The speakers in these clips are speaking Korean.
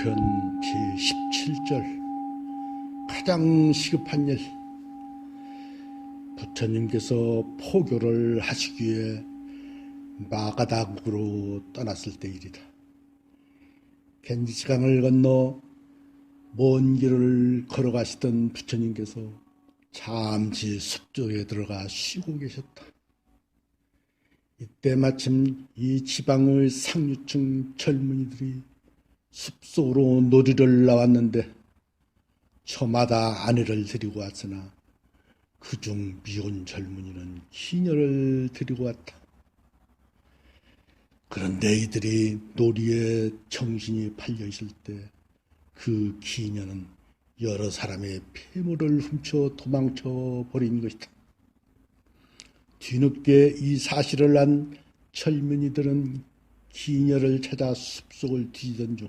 시편 제17절 가장 시급한 일 부처님께서 포교를 하시기에 마가다국으로 떠났을 때 일이다. 겐지스강을 건너 먼 길을 걸어가시던 부처님께서 잠시 숲쪽에 들어가 쉬고 계셨다. 이때 마침 이 지방의 상류층 젊은이들이 숲속으로 놀이를 나왔는데 저마다 아내를 데리고 왔으나 그중 미혼 젊은이는 기녀를 데리고 왔다. 그런데 이들이 놀이에 정신이 팔려 있을 때 그 기녀는 여러 사람의 폐물을 훔쳐 도망쳐 버린 것이다. 뒤늦게 이 사실을 안 젊은이들은 기녀를 찾아 숲속을 뒤지던 중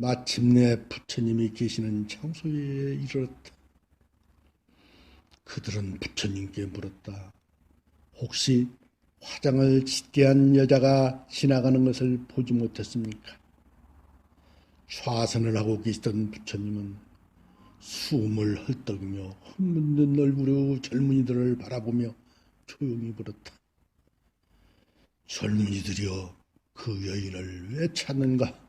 마침내 부처님이 계시는 장소에 이르렀다. 그들은 부처님께 물었다. 혹시 화장을 짙게 한 여자가 지나가는 것을 보지 못했습니까? 좌선을 하고 계시던 부처님은 숨을 헐떡이며 흙묻는 얼굴로 젊은이들을 바라보며 조용히 물었다. 젊은이들이여 그 여인을 왜 찾는가?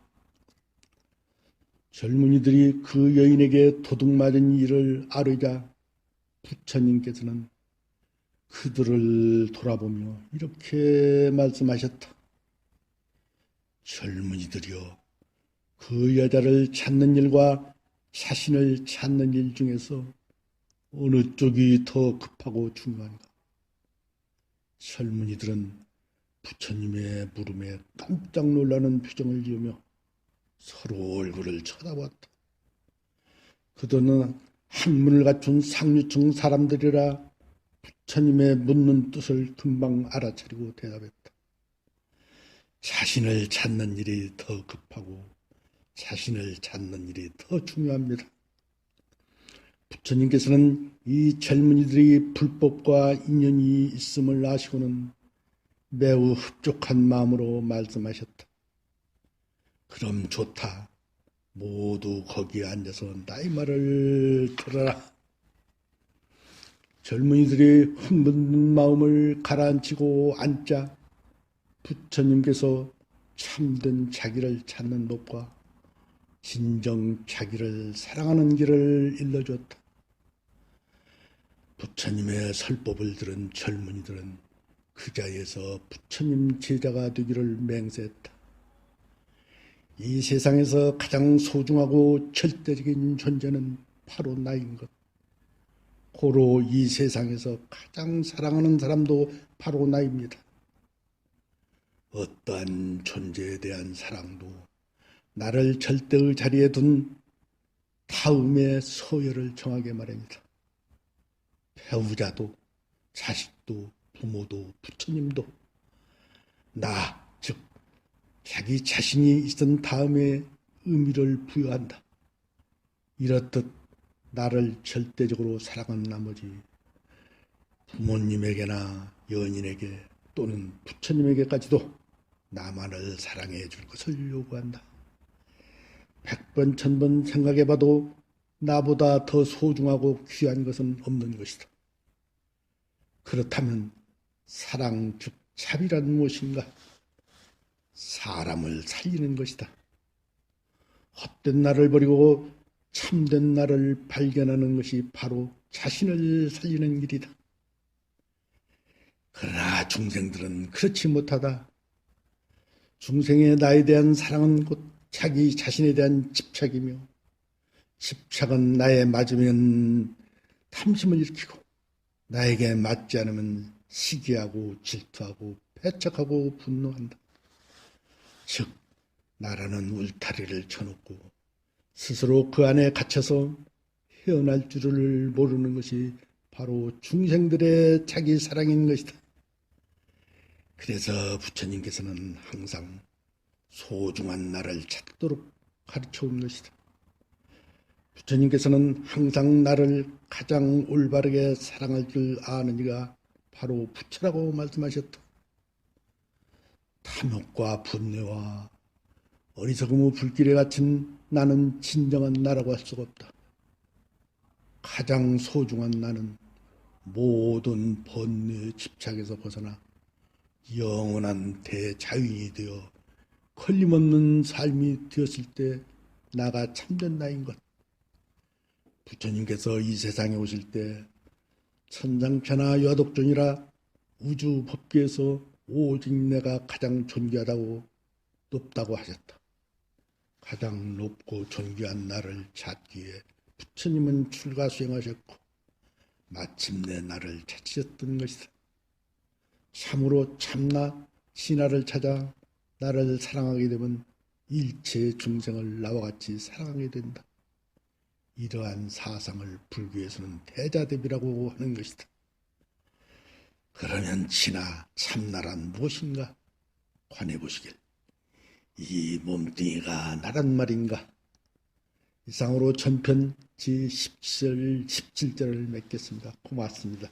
젊은이들이 그 여인에게 도둑맞은 일을 아뢰자 부처님께서는 그들을 돌아보며 이렇게 말씀하셨다. 젊은이들이여 그 여자를 찾는 일과 자신을 찾는 일 중에서 어느 쪽이 더 급하고 중요한가? 젊은이들은 부처님의 물음에 깜짝 놀라는 표정을 지으며 서로 얼굴을 쳐다봤다. 그들은 한문을 갖춘 상류층 사람들이라 부처님의 묻는 뜻을 금방 알아차리고 대답했다. 자신을 찾는 일이 더 급하고 자신을 찾는 일이 더 중요합니다. 부처님께서는 이 젊은이들이 불법과 인연이 있음을 아시고는 매우 흡족한 마음으로 말씀하셨다. 그럼 좋다. 모두 거기에 앉아서 나의 말을 들어라. 젊은이들이 흥분된 마음을 가라앉히고 앉자 부처님께서 참된 자기를 찾는 법과 진정 자기를 사랑하는 길을 일러줬다. 부처님의 설법을 들은 젊은이들은 그 자리에서 부처님 제자가 되기를 맹세했다. 이 세상에서 가장 소중하고 절대적인 존재는 바로 나인 것. 고로 이 세상에서 가장 사랑하는 사람도 바로 나입니다. 어떠한 존재에 대한 사랑도 나를 절대의 자리에 둔 다음의 서열을 정하게 말합니다. 배우자도, 자식도, 부모도, 부처님도, 나, 즉, 자기 자신이 있은 다음에 의미를 부여한다. 이렇듯 나를 절대적으로 사랑한 나머지 부모님에게나 연인에게 또는 부처님에게까지도 나만을 사랑해 줄 것을 요구한다. 백번 천번 생각해 봐도 나보다 더 소중하고 귀한 것은 없는 것이다. 그렇다면 사랑 즉 자비란 무엇인가? 사람을 살리는 것이다. 헛된 나를 버리고 참된 나를 발견하는 것이 바로 자신을 살리는 일이다. 그러나 중생들은 그렇지 못하다. 중생의 나에 대한 사랑은 곧 자기 자신에 대한 집착이며 집착은 나에 맞으면 탐심을 일으키고 나에게 맞지 않으면 시기하고 질투하고 패착하고 분노한다. 즉 나라는 울타리를 쳐놓고 스스로 그 안에 갇혀서 헤어날 줄을 모르는 것이 바로 중생들의 자기 사랑인 것이다. 그래서 부처님께서는 항상 소중한 나를 찾도록 가르쳐 온 것이다. 부처님께서는 항상 나를 가장 올바르게 사랑할 줄 아는 이가 바로 부처라고 말씀하셨다. 탐욕과 분뇌와 어리석음의 불길에 갇힌 나는 진정한 나라고 할 수가 없다. 가장 소중한 나는 모든 번뇌의 집착에서 벗어나 영원한 대자유인이 되어 걸림없는 삶이 되었을 때 나가 참된 나인 것. 부처님께서 이 세상에 오실 때 천상천하 여독존이라 우주 법계에서 오직 내가 가장 존귀하다고 높다고 하셨다. 가장 높고 존귀한 나를 찾기에 부처님은 출가 수행하셨고 마침내 나를 찾으셨던 것이다. 참으로 참나 신하를 찾아 나를 사랑하게 되면 일체 중생을 나와 같이 사랑하게 된다. 이러한 사상을 불교에서는 대자대비라고 하는 것이다. 그러면 진아 참나란 무엇인가? 관해 보시길. 이 몸뚱이가 나란 말인가? 이상으로 전편 제 17절, 17절을 맺겠습니다. 고맙습니다.